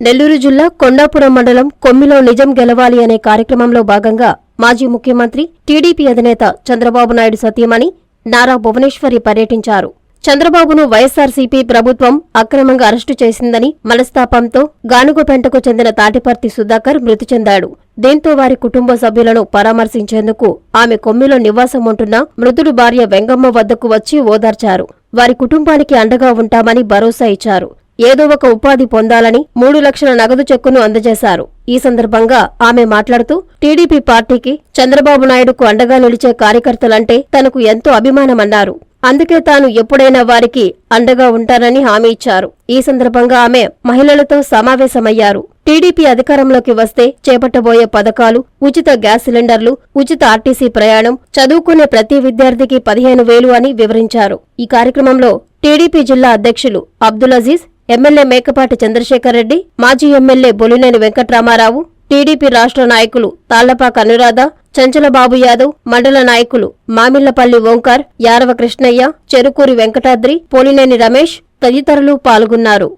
నెల్లూరు జిల్లా కొండాపురం మండలం కొమ్మిలో నిజం గెలవాలి అనే కార్యక్రమంలో భాగంగా మాజీ ముఖ్యమంత్రి టీడీపీ అధినేత చంద్రబాబు నాయుడు సతీమణి నారా భువనేశ్వరి పర్యటించారు. చంద్రబాబును వైఎస్సార్సీపీ ప్రభుత్వం అక్రమంగా అరెస్టు చేసిందని మనస్తాపంతో గానుగుపెంటకు చెందిన తాటిపర్తి సుధాకర్ మృతి చెందాడు. దీంతో వారి కుటుంబ సభ్యులను పరామర్శించేందుకు ఆమె కొమ్మిలో నివాసం ఉంటున్న మృతుడు భార్య వెంగమ్మ వద్దకు వచ్చి ఓదార్చారు. వారి కుటుంబానికి అండగా ఉంటామని భరోసా ఇచ్చారు. ఏదో ఒక ఉపాధి పొందాలని మూడు లక్షల నగదు చెక్కును అందజేశారు. ఈ సందర్భంగా ఆమె మాట్లాడుతూ టీడీపీ పార్టీకి చంద్రబాబు నాయుడుకు అండగా నిలిచే కార్యకర్తలంటే తనకు ఎంతో అభిమానమన్నారు. అందుకే తాను ఎప్పుడైనా వారికి అండగా ఉంటానని హామీ ఇచ్చారు. ఈ సందర్భంగా ఆమె మహిళలతో సమావేశమయ్యారు. టీడీపీ అధికారంలోకి వస్తే చేపట్టబోయే పథకాలు ఉచిత గ్యాస్ సిలిండర్లు ఉచిత ఆర్టీసీ ప్రయాణం చదువుకునే ప్రతి విద్యార్థికి పదిహేను వేలు అని వివరించారు. ఈ కార్యక్రమంలో టీడీపీ జిల్లా అధ్యక్షులు అబ్దుల్ అజీజ్ ఎమ్మెల్యే మేకపాటి చంద్రశేఖర్ రెడ్డి మాజీ ఎమ్మెల్యే బొలినేని వెంకట్రామారావు టీడీపీ రాష్ట్ర నాయకులు తాళ్ళపాక అనురాధ చంచలబాబు యాదవ్ మండల నాయకులు మామిళ్ళపల్లి ఓంకార్ యారవ కృష్ణయ్య చెరుకూరి వెంకటాద్రి పోలినేని రమేష్ తదితరులు పాల్గొన్నారు.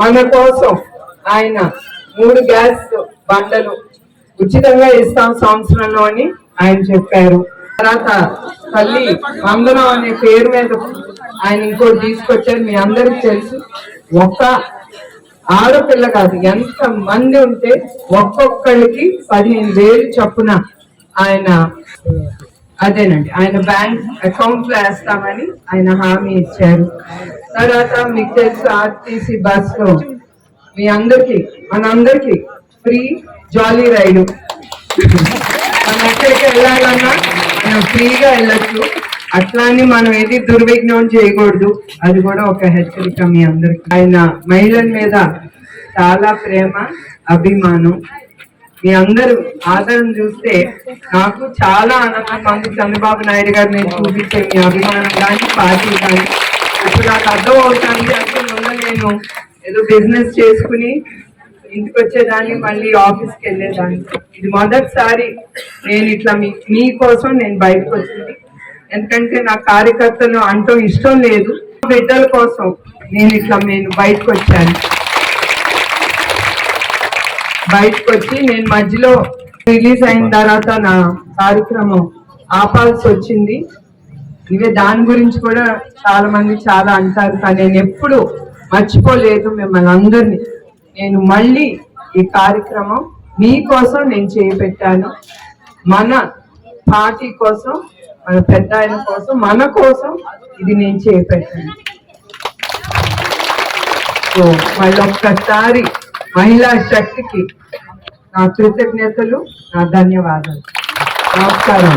మన కోసం ఆయన మూడు గ్యాస్ బండలు ఉచితంగా ఇస్తాం సంవత్సరంలో అని ఆయన చెప్పారు. తర్వాత తల్లి అందరం అనే పేరు మీద ఆయన ఇంకోటి తీసుకొచ్చారు మీ అందరికి తెలుసు. ఒక్క ఆడపిల్ల కాదు ఎంత మంది ఉంటే ఒక్కొక్కరికి పదిహేను వేలు చొప్పున ఆయన అదేనండి ఆయన బ్యాంక్ అకౌంట్లో వేస్తామని ఆయన హామీ ఇచ్చారు. తర్వాత మీకు తెలుసు ఆర్టీసీ బస్లో మీ అందరికి మనందరికి ఫ్రీ జాలీ రైడు మనం ఎక్కడికి వెళ్ళాలన్నా మనం ఫ్రీగా వెళ్ళచ్చు. అట్లానే మనం ఏది దుర్విఘ్నం చేయకూడదు. అది కూడా ఒక హెచ్చరిక మీ అందరికి. ఆయన మహిళల మీద చాలా ప్రేమ అభిమానం. మీ అందరూ ఆదరణ చూస్తే నాకు చాలా ఆనందం మంది చంద్రబాబు నాయుడు గారు నేను చూపించే మీ అభిమానం కానీ పార్టీ కానీ. ఇప్పుడు నాకు అర్థం అవుతుంది అసలు ముందు నేను ఏదో బిజినెస్ చేసుకుని ఇంటికి వచ్చేదాన్ని మళ్ళీ ఆఫీస్కి వెళ్ళేదాన్ని. ఇది మొదటిసారి నేను ఇట్లా మీ మీకోసం నేను బయటకు వచ్చింది. ఎందుకంటే నా కార్యకర్తలు అంటూ ఇష్టం లేదు. బిడ్డల కోసం నేను ఇట్లా నేను బయటకు వచ్చాను బయటకు వచ్చి నేను మధ్యలో రిలీజ్ అయిన తర్వాత నా కార్యక్రమం ఆపాల్సి వచ్చింది. ఇవే దాని గురించి కూడా చాలా మంది చాలా అంటారు కానీ నేను ఎప్పుడు మర్చిపోలేదు మిమ్మల్ని అందరినీ. నేను మళ్ళీ ఈ కార్యక్రమం మీకోసం నేను చేపెట్టాను. మన పార్టీ కోసం మన పెద్ద ఆయన కోసం మన కోసం ఇది నేను చేపెట్టాను. సో మళ్ళీ ఒక్కసారి మహిళా శక్తికి నా కృతజ్ఞతలు నా ధన్యవాదాలు. నమస్కారం